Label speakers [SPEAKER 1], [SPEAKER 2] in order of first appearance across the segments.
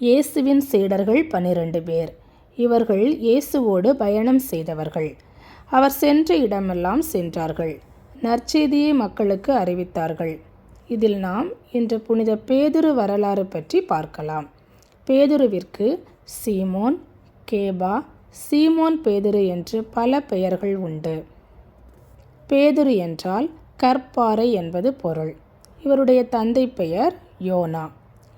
[SPEAKER 1] இயேசுவின் சீடர்கள் பனிரெண்டு பேர். இவர்கள் இயேசுவோடு பயணம் செய்தவர்கள். அவர் சென்ற இடமெல்லாம் சென்றார்கள். நற்செய்தியை மக்களுக்கு அறிவித்தார்கள். இதில் நாம் இன்று புனித பேதுரு வரலாறு பற்றி பார்க்கலாம். பேதுருவிற்கு சீமோன் கேபா சீமோன் பேதுரு என்று பல பெயர்கள் உண்டு. பேதுரு என்றால் கற்பாறை என்பது பொருள். இவருடைய தந்தை பெயர் யோனா.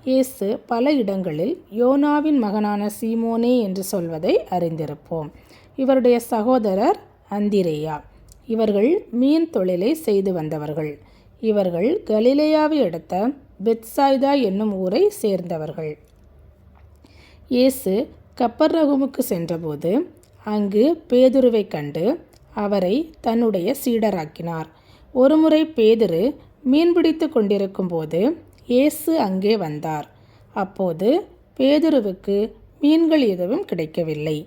[SPEAKER 1] இயேசு பல இடங்களில் யோனாவின் மகனான சீமோனே என்று சொல்வதை அறிந்திருப்போம். இவருடைய சகோதரர் அந்திரேயா. இவர்கள் மீன் தொழிலை செய்து வந்தவர்கள். இவர்கள் கலிலேயாவை அடுத்த பெத்சாய்தா என்னும் ஊரை சேர்ந்தவர்கள். இயேசு கப்பர் ரகுமுக்கு சென்றபோது அங்கு பேதுருவை கண்டு அவரை தன்னுடைய சீடராக்கினார். ஒருமுறை பேதுரு மீன்பிடித்து கொண்டிருக்கும் போது இயேசு அங்கே வந்தார். அப்போது பேதுருவுக்கு மீன்கள் எதுவும் கிடைக்கவில்லை.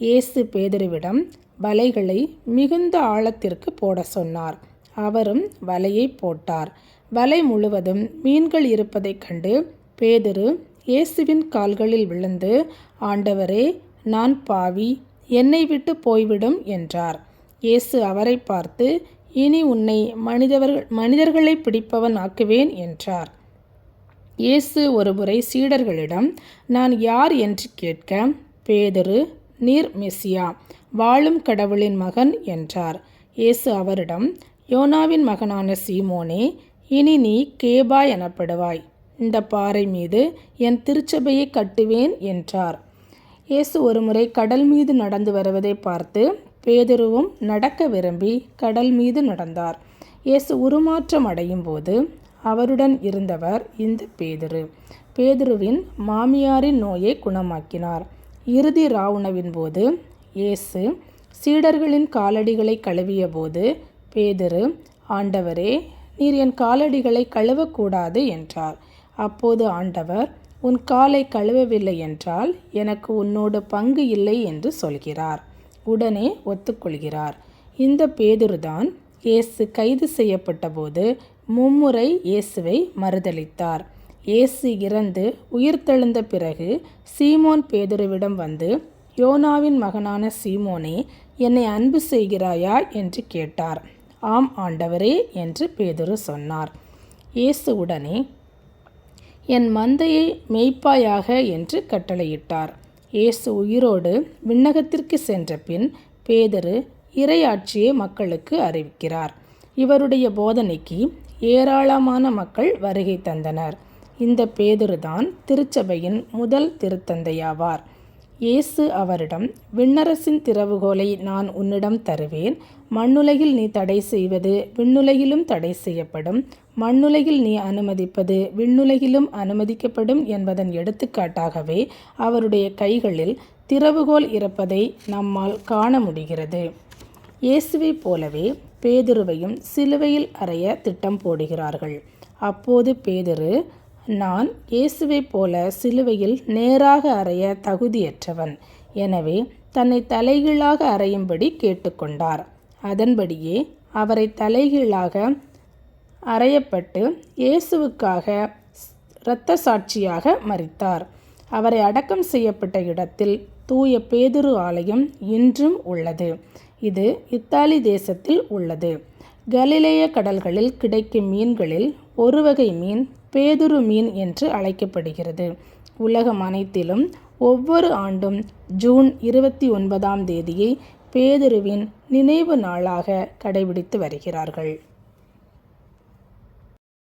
[SPEAKER 1] இயேசு பேதுருவிடம் வலைகளை மிகுந்த ஆழத்திற்கு போட சொன்னார். அவரும் வலையை போட்டார். வலை முழுவதும் மீன்கள் இருப்பதைக் கண்டு பேதுரு இயேசுவின் கால்களில் விழுந்து ஆண்டவரே நான் பாவி என்னை விட்டு போய்விடும் என்றார். இயேசு அவரை பார்த்து இனி உன்னை மனிதவர்கள் மனிதர்களை பிடிப்பவன் ஆக்குவேன் என்றார். இயேசு ஒருமுறை சீடர்களிடம் நான் யார் என்று கேட்க பேதரு நீர் மெசியா வாழும் கடவுளின் மகன் என்றார். இயேசு அவரிடம் யோனாவின் மகனான சீமோனே இனி நீ கேபா எனப்படுவாய். இந்த பாறை மீது என் திருச்சபையை கட்டுவேன் என்றார். இயேசு ஒருமுறை கடல் மீது நடந்து வருவதை பார்த்து பேதுருவும் நடக்க விரும்பி கடல் மீது நடந்தார். இயேசு உருமாற்றம் அடையும் போது அவருடன் இருந்தவர் இந்த பேதுரு. பேதுருவின் மாமியாரின் நோயை குணமாக்கினார். இறுதி ராவுணவின் போது இயேசு சீடர்களின் காலடிகளை கழுவிய போது பேதுரு ஆண்டவரே நீர் என் காலடிகளை கழுவக்கூடாது என்றார். அப்போது ஆண்டவர் உன் காலை கழுவவில்லை என்றால் எனக்கு உன்னோடு பங்கு இல்லை என்று சொல்கிறார். உடனே ஒத்துக்கொள்கிறார். இந்த பேதுருதான் இயேசு கைது செய்யப்பட்டபோது மும்முறை இயேசுவை மறுதளித்தார் இயேசு இறந்து உயிர்த்தெழுந்த பிறகு சீமோன் பேதுருவிடம் வந்து யோனாவின் மகனான சீமோனே என்னை அன்பு செய்கிறாயா? என்று கேட்டார். ஆம் ஆண்டவரே என்று பேதுரு சொன்னார். இயேசு உடனே என் மந்தையை மெய்ப்பாயாக என்று கட்டளையிட்டார். இயேசு உயிரோடு விண்ணகத்திற்கு சென்ற பின் பேதரு இறையாட்சியை மக்களுக்கு அறிவிக்கிறார். இவருடைய போதனைக்கு ஏராளமான மக்கள் வருகை தந்தனர். இந்த பேதுருதான் திருச்சபையின் முதல் திருத்தந்தையாவார். இயேசு அவரிடம் விண்ணரசின் திறவுகோலை நான் உன்னிடம் தருவேன். மண்ணுலகில் நீ தடை செய்வது விண்ணுலகிலும் தடை செய்யப்படும். மண்ணுலகில் நீ அனுமதிப்பது விண்ணுலகிலும் அனுமதிக்கப்படும் என்பதன் எடுத்துக்காட்டாகவே அவருடைய கைகளில் திறவுகோல் இருப்பதை நம்மால் காண முடிகிறது. இயேசுவை போலவே பேதுருவையும் சிலுவையில் அறைய திட்டம் போடுகிறார்கள். அப்போது பேதுரு நான் இயேசுவைப் போல சிலுவையில் நேராக அறைய தகுதியற்றவன். எனவே தன்னை தலைகீழாக அறையும்படி கேட்டுக்கொண்டார். அதன்படியே அவரை தலைகீழாக அறையப்பட்டு இயேசுவுக்காக இரத்த சாட்சியாக மறித்தார் அவரை அடக்கம் செய்யப்பட்ட இடத்தில் தூய பேதுரு ஆலயம் இன்றும் உள்ளது. இது இத்தாலி தேசத்தில் உள்ளது. கலிலேய கடல்களில் கிடைக்கும் மீன்களில் ஒரு வகை மீன் பேதுரு மீன் என்று அழைக்கப்படுகிறது. உலகம் அனைத்திலும் ஒவ்வொரு ஆண்டும் ஜூன் இருபத்தி ஒன்பதாம் தேதியை பேதுருவின் நினைவு நாளாக கடைபிடித்து வருகிறார்கள்.